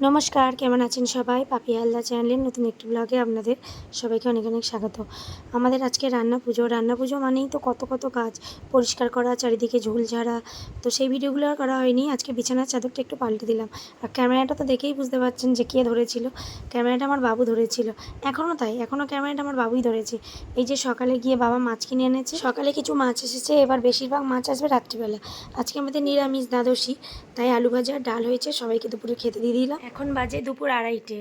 নমস্কার, কেমন আছেন সবাই? পাপি হালদা চ্যানেলের নতুন একটি ব্লগে আপনাদের সবাইকে অনেক অনেক স্বাগত। আমাদের আজকে রান্না পুজো। রান্না পুজো মানেই তো কত কত কাজ। পরিষ্কার করা, চারিদিকে ঝুল ঝাড়া। তো সেই ভিডিওগুলো আর করা হয়নি। আজকে বিছানার চাদরটা একটু পাল্টে দিলাম। আর ক্যামেরাটা তো দেখেই বুঝতে পারছেন যে কে ধরেছিল। ক্যামেরাটা আমার বাবু ধরেছিল। এখনও তাই। এখনও ক্যামেরাটা আমার বাবুই ধরেছে। এই যে সকালে গিয়ে বাবা মাছ কিনে এনেছে। সকালে কিছু মাছ এসেছে। এবার বেশিরভাগ মাছ আসবে রাত্রিবেলা। আজকে আমাদের নিরামিষ দ্বাদশী। তাই আলু ভাজা ডাল হয়েছে। সবাইকে দুপুরে খেতে দিয়ে দিলাম। এখন বাজে দুপুর আড়াইটে।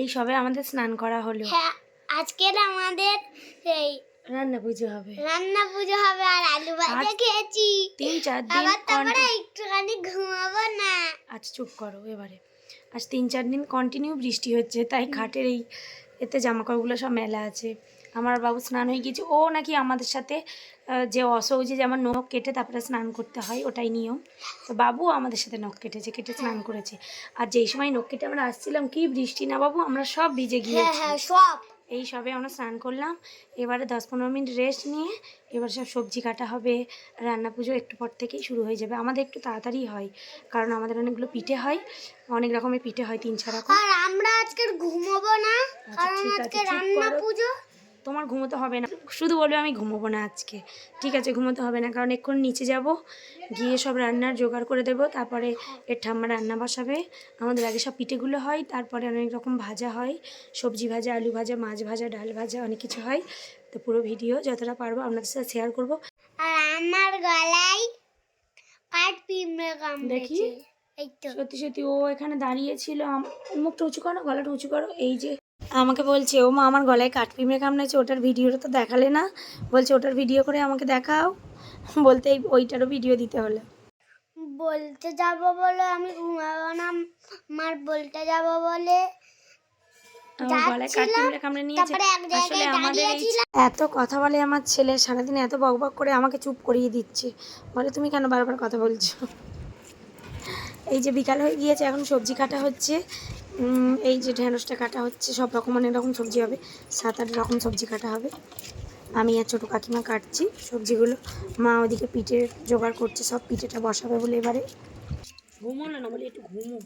এই সবে আমাদের স্নান করা হলো। হ্যাঁ আজকের আমাদের এই রান্না পুজো হবে। রান্না পুজো হবে আর আলু ভাজা খেয়েছি। তিন চার দিন আবার তারপরে একটুখানি ঘুমাবো না। আজ চুপ করো এবারে। আজ তিন চার দিন কন্টিনিউ বৃষ্টি হচ্ছে তাই খাটের এই এতে জামাকাপড়গুলো সব মেলা আছে। আমার বাবু স্নান হয়ে গিয়েছে। ও নাকি আমাদের সাথে যে অসৌজি যেমন নখ কেটে তারপরে স্নান করতে হয় ওটাই নিয়ম। তো বাবু আমাদের সাথে নখ কেটেছে কেটে স্নান করেছে। আর যেই সময় নখ কেটে আমরা আসছিলাম কি বৃষ্টি না বাবু? আমরা সব ভিজে হ্যাঁ গিয়েছি। হ্যাঁ সব। এই সবে আমরা স্নান করলাম। এবারে দশ পনেরো মিনিট রেস্ট নিয়ে এবার সব সবজি কাটা হবে রান্না পুজো একটু পর থেকেই শুরু হয়ে যাবে। আমাদের একটু তাড়াতাড়ি হয় কারণ আমাদের অনেকগুলো পিঠে হয় অনেক রকমের পিঠে হয় তিন চার রকম। আর আমরা আজকের ঘুমাবো না কারণ আজকে রান্না পুজো। তোমার ঘুমোতে হবে না। শুধু বলবে আমি ঘুমোবো না আজকে। ঠিক আছে ঘুমোতে হবে না কারণ এক্ষুন নিচে যাব গিয়ে সব রান্নার জোগাড় করে দেবো তারপরে এর ঠাম্মা রান্না বসাবে। আমাদের আগে সব পিঠেগুলো হয় তারপরে অনেক রকম ভাজা হয়। সবজি ভাজা আলু ভাজা মাছ ভাজা ডাল ভাজা অনেক কিছু হয়। তো পুরো ভিডিও যতটা পারব আপনাদের সাথে শেয়ার করব। আর আমার গলায় কাঠ দেখি। সত্যি সত্যি ও এখানে দাঁড়িয়ে ছিল। মুখটা উঁচু করো গলাটা উঁচু করো। এই যে আমাকে বলছে ও মা আমার গলায় কাঠপিমড়ে কামড়েছে ওটার ভিডিওটা তো দেখালে না। বলছে ওটার ভিডিও করে আমাকে দেখাও। বলতে ওইটারও ভিডিও দিতে হলো। বলতে যাব বলে আমি ঘুমাবো না মার বলতে যাব বলে এত কথা বলে আমার ছেলে সারাদিন এত বক বক করে আমাকে চুপ করিয়ে দিচ্ছে। বলে তুমি কেন বারবার কথা বলছো? এই যে বিকাল হয়ে গিয়েছে এখন সবজি কাটা হচ্ছে। এই যে ঢেঁড়সটা কাটা হচ্ছে, সব রকম অনেক রকম সবজি হবে। সাত আট রকম সবজি কাটা হবে। আমি আর ছোটো কাকিমা কাটছি সবজিগুলো। মা ওদিকে পিঠের জোগাড় করছে, সব পিঠেটা বসাবে বলে এবারে। ঘুমো না, বলে একটু ঘুমো।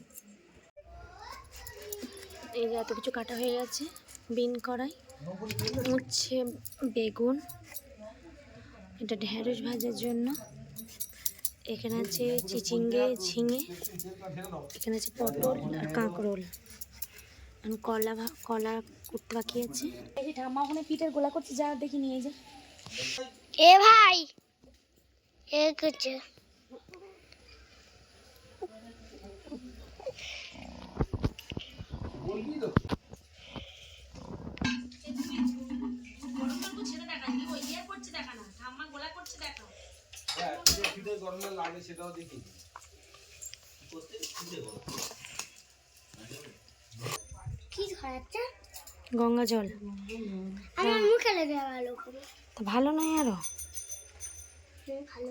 এই যে এত কিছু কাটা হয়ে গেছে, বিন কড়াই, উচ্ছে, বেগুন, এটা ঢেঁড়স ভাজার জন্য। এখানে আছে চিচিঙ্গে ঝিঙে এখানে আছে পটল আর কাঁকরোল। কলা ভা- কলা করতে বাকি আছে। এই যে ঠাম্মা ওখানে পিঠের গোলা করছে যা দেখি নিয়ে যা। এ ভাই এ কিছু কি খাচ্ছে গঙ্গা জল। আমার মুখে লেগে ভালো তা ভালো নয় আরও? ভালো।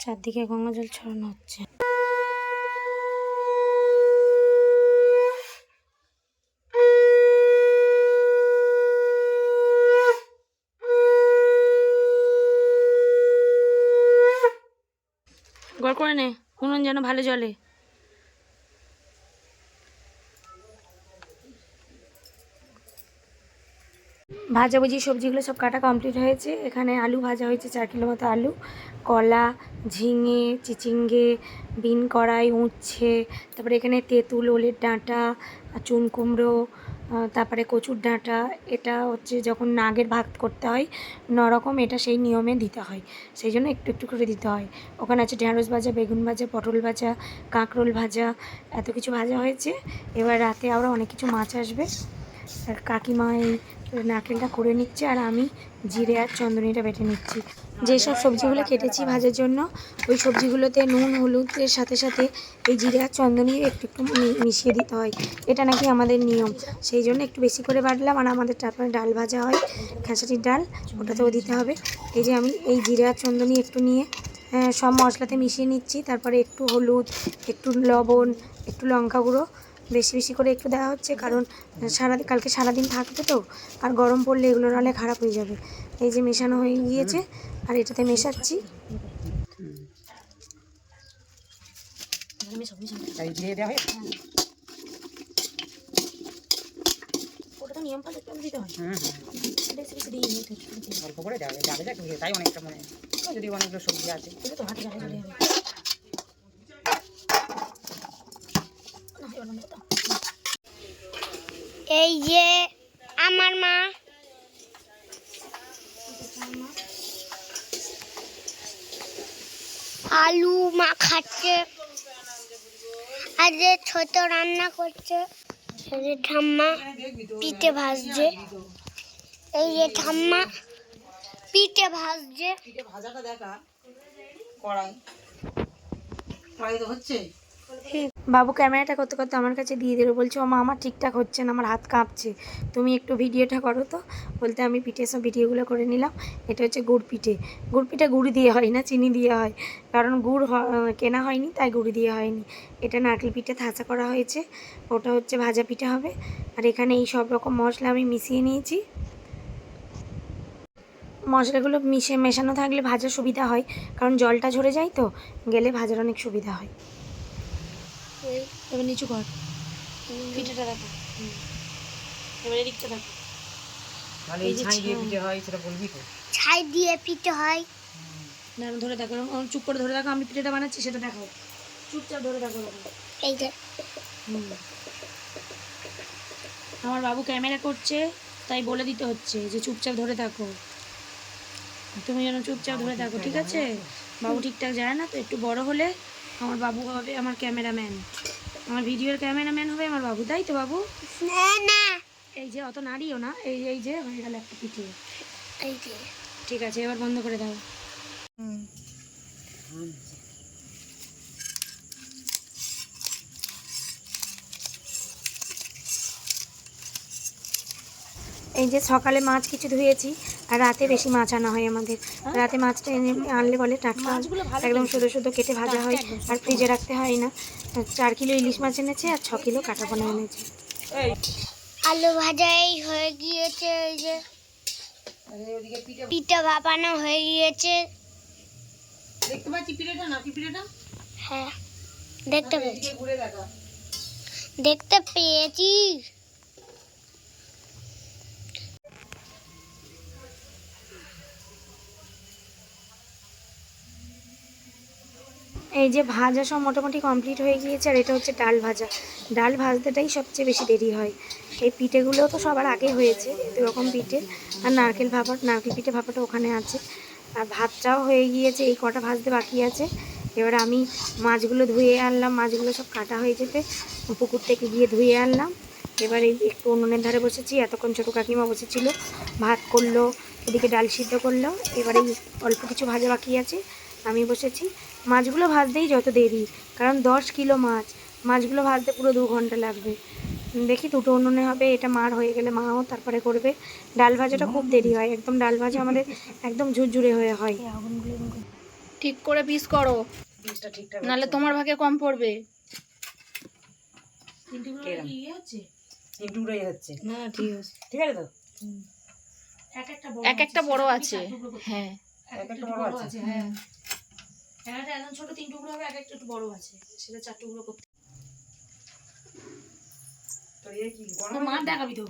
চারদিকে গঙ্গা জল ছড়ানো হচ্ছে গড় করে নে উনুন যেন ভালো জলে ভাজাভুজি সবজিগুলো সব কাটা কমপ্লিট হয়েছে। এখানে আলু ভাজা হয়েছে চার কিলো মতো আলু। কলা, ঝিঙে, চিচিঙ্গে, বিন কড়াই, উচ্ছে, তারপরে এখানে তেঁতুল, ওলের ডাঁটা চুন কুমড়ো তারপরে কচুর ডাঁটা, এটা হচ্ছে যখন নাগের ভাগ করতে হয়, নরকম এটা সেই নিয়মে দিতে হয়। সেই জন্য একটু একটু করে দিতে হয়। ওখানে আছে ঢেঁড়স ভাজা, বেগুন ভাজা, পটল ভাজা, কাঁকরোল ভাজা, এত কিছু ভাজা হয়েছে। এবার রাতে আবার অনেক কিছু মাছ আসবে। আর কাকিমা এই নারকেলটা করে নিচ্ছে, আর আমি জিরে আর চন্দনিটা বেটে নিচ্ছি। যেসব সবজিগুলো কেটেছি ভাজার জন্য, ওই সবজিগুলোতে নুন হলুদের সাথে সাথে এই জিরে আর চন্দনি একটু একটু মিশিয়ে দিতে হয়। এটা নাকি আমাদের নিয়ম। সেই জন্য একটু বেশি করে বাটলাম আর আমাদের তারপরে ডাল ভাজা হয়। খেসারির ডাল, ওটাতেও দিতে হবে। এই যে আমি এই জিরে আর চন্দনি একটু নিয়ে সব মশলাতে মিশিয়ে নিচ্ছি। তারপরে একটু হলুদ, একটু লবণ, একটু লঙ্কা গুঁড়ো বেশি বেশি করে একটু দেওয়া হচ্ছে কারণ সারা কালকে সারাদিন থাকবে তো আর গরম পড়লে এগুলো নাহলে খারাপ হয়ে যাবে। এই যে মেশানো হয়ে গিয়েছে আর এটাতে মেশাচ্ছি। তাই অনেকটা মনে যদি অনেকগুলো সবজি আছে। তো হাতে যাবে এই যে আমার মা। আলু মা খাচ্ছে। আর যে ছোট রান্না করছে যে ঠাম্মা পিঠে ভাজছে। এই যে ঠাম্মা পিঠে ভাজছে। পিঠে ভাজাটা দেখা। কড়াই। কড়াই তো হচ্ছে। বাবু ক্যামেরাটা করতে করতে আমার কাছে দিয়ে দিল, বলছে, ও মা, আমার ঠিকঠাক হচ্ছে না, আমার হাত কাঁপছে। তুমি একটু ভিডিওটা করো তো। বলতে আমি পিঠে সব ভিডিওগুলো করে নিলাম। এটা হচ্ছে গুড় পিঠে। গুড় পিঠে গুড় দিয়ে হয় না, চিনি দিয়ে হয়। কারণ গুড় কেনা হয়নি, তাই গুড় দিয়ে হয়নি। এটা নারকেল পিঠে থাসা করা হয়েছে। ওটা হচ্ছে ভাজা পিঠে হবে। আর এখানে এই সব রকম মশলা আমি মিশিয়ে নিয়েছি। মশলাগুলো মিশে মেশানো থাকলে ভাজার সুবিধা হয়। কারণ জলটা ঝরে যায় তো, গেলে ভাজার অনেক সুবিধা হয়। এবার নিচু কর। পিঠেটা রাখো এবার এদিকটা রাখো তাহলে এই ছাই দিয়ে। পিঠে হয় সেটা বলবি তো? ছাই দিয়ে পিঠে হয়। না ধরে দেখো চুপ করে ধরে দেখো আমি পিঠেটা বানাচ্ছি সেটা দেখাও। চুপচাপ ধরে দেখো এরকম। এই যে। হুম। আমার বাবু ক্যামেরা করছে তাই বলে দিতে হচ্ছে যে চুপচাপ ধরে থাকো তুমি যেন চুপচাপ ধরে থাকো ঠিক আছে? বাবু ঠিকঠাক যায় না তো একটু বড় হলে আমার বাবু হবে আমার ক্যামেরাম্যান। আমার ভিডিওর ক্যামেরাম্যান হবে আমার বাবু, তাই তো বাবু? এই যে, অত নাড়িও না, এই এই যে হয়ে গেল একটা পিঠে। এই ঠিক আছে, এবার বন্ধ করে দাও। এই যে, সকালে মাছ কিছু ধুয়েছি। আর রাতে বেশি মাছ আনা হয় আমাদের। রাতে মাছটা এনে আনলে বলে টাটকা একদম শুধু শুধু কেটে ভাজা হয় আর ফ্রিজে রাখতে হয় না। চার কিলো ইলিশ মাছ এনেছে আর ছ কিলো কাটাপোনা এনেছে। আলু ভাজা এই হয়ে গিয়েছে এই যে। পিঠা পিঠে পিঠে ভাপানো হয়ে গিয়েছে। দেখতে পাচ্ছি পিঠেটা না কি পিঠেটা? হ্যাঁ দেখতে পেয়েছি। দেখা। দেখতে পেয়েছি। এই যে ভাজা সব মোটামুটি কমপ্লিট হয়ে গিয়েছে, আর এটা হচ্ছে ডাল ভাজা। ডাল ভাজতেটাই সবচেয়ে বেশি দেরি হয়। এই পিঠেগুলো তো সবার আগে হয়েছে, এরকম পিঠে। আর নারকেল ভাপা নারকেল পিঠে ভাপাটা ওখানে আছে। আর ভাতটাও হয়ে গিয়েছে, এই কটা ভাজতে বাকি আছে। এবার আমি মাছগুলো ধুয়ে আনলাম, মাছগুলো সব কাটা হয়ে যেতে পুকুর থেকে গিয়ে ধুয়ে আনলাম। এবার এই একটু উনুনের ধারে বসেছি, এতক্ষণ ছোটো কাকিমা বসেছিল। ভাত করল, এদিকে ডাল সিদ্ধ করল, এবারে অল্প কিছু ভাজা বাকি আছে। আমি বসেছি। মাছগুলো ভাজতেই যত দেরি কারণ দশ কিলো মাছ। মাছগুলো ভাজতে পুরো দু ঘণ্টা লাগবে। দেখি দুটো উনুনে হবে এটা মার হয়ে গেলে মাও তারপরে করবে। ডাল ভাজাটা খুব দেরি হয় একদম ডাল ভাজা আমাদের একদম ঝুরঝুরে হয়ে হয়। ঠিক করে পিস করো। নাহলে তোমার ভাগে কম পড়বে। কেরম? তিনটু উড়ে যাচ্ছে। না ঠিক আছে। ঠিক আছে তো? এক একটা এক একটা বড় আছে হ্যাঁ। একটা একদম ছোট তিন টুকরো হবে এক একটা একটু বড় আছে। সেটা চার টুকরো করতে তো এই কি? বড় দেখাবি তো।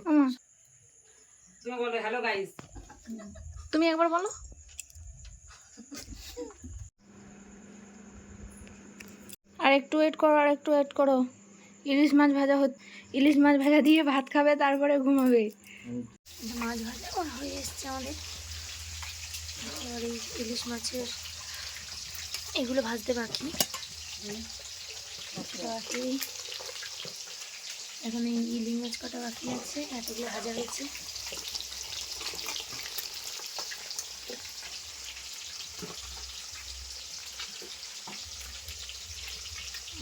তুমি বলো হ্যালো গাইস তুমি একবার বলো। আর একটু ওয়েট করো আর একটু ওয়েট করো। ইলিশ মাছ ভাজা ইলিশ মাছ ভাজা দিয়ে ভাত খাবে তারপরে ঘুমাবে। মাছ ভাজা হয়ে এসছে আমাদের। ইলিশ মাছের এগুলো ভাজতে বাকি। বাকি। এখন এই ইলিশ মাছ কটা বাকি আছে? এতগুলো ভাজা হয়েছে।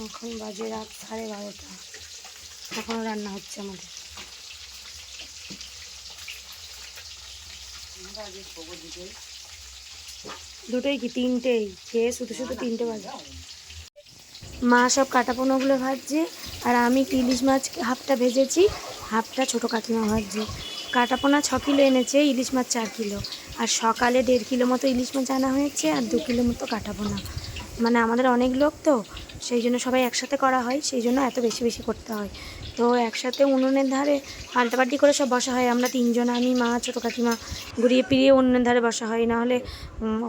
এখন বাজে রাত সাড়ে বারোটা। এখনও রান্না হচ্ছে আমাদের। দুটোই কি? তিনটেই। খেয়ে শুধু শুধু তিনটে বাজে। মা সব কাটা পোনাগুলো ভাজছে, আর আমি ইলিশ মাছ হাফটা ভেজেছি, হাফটা ছোটো কাকিমা ভাজছে। কাটা পোনা ছ কিলো এনেছে, ইলিশ মাছ চার কিলো। আর সকালে দেড় কিলো মতো ইলিশ মাছ আনা হয়েছে, আর দু কিলো মতো কাটা পোনা মানে আমাদের অনেক লোক তো, সেই জন্য সবাই একসাথে করা হয়, সেই জন্য এত বেশি বেশি করতে হয়। তো একসাথে উনুনের ধারে পাল্টাপাল্টি করে সব বসা হয়। আমরা তিনজন, আমি, মা, ছোটো কাকিমা ঘুরিয়ে ফিরিয়ে উনুনের ধারে বসা হয়। নাহলে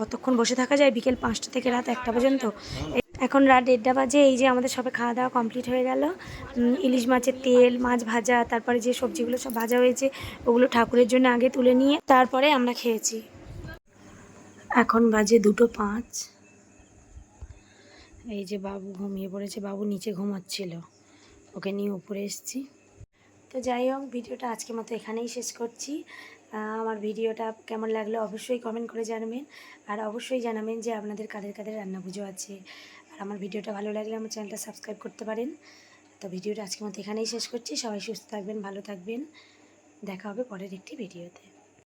অতক্ষণ বসে থাকা যায় বিকেল পাঁচটা থেকে রাত একটা পর্যন্ত। এখন রাত দেড়টা বাজে, এই যে আমাদের সবে খাওয়া দাওয়া কমপ্লিট হয়ে গেল। ইলিশ মাছের তেল, মাছ ভাজা, তারপরে যে সবজিগুলো সব ভাজা হয়েছে, ওগুলো ঠাকুরের জন্য আগে তুলে নিয়ে তারপরে আমরা খেয়েছি। এখন বাজে দুটো পাঁচ। এই যে বাবু ঘুমিয়ে পড়েছে, বাবু নিচে ঘুমাচ্ছিল। ওকে নিয়ে উপরে এসেছি। তো যাই হোক, ভিডিওটা আজকের মতো এখানেই শেষ করছি। আমার ভিডিওটা কেমন লাগল অবশ্যই কমেন্ট করে জানাবেন। আর অবশ্যই জানাবেন যে আপনাদের কাদের কাদের রান্না পুজো আছে। আর আমার ভিডিওটা ভালো লাগলে আমার চ্যানেলটা সাবস্ক্রাইব করতে পারেন। তো ভিডিওটা আজকের মতো এখানেই শেষ করছি। সবাই সুস্থ থাকবেন, ভালো থাকবেন। দেখা হবে পরের একটি ভিডিওতে।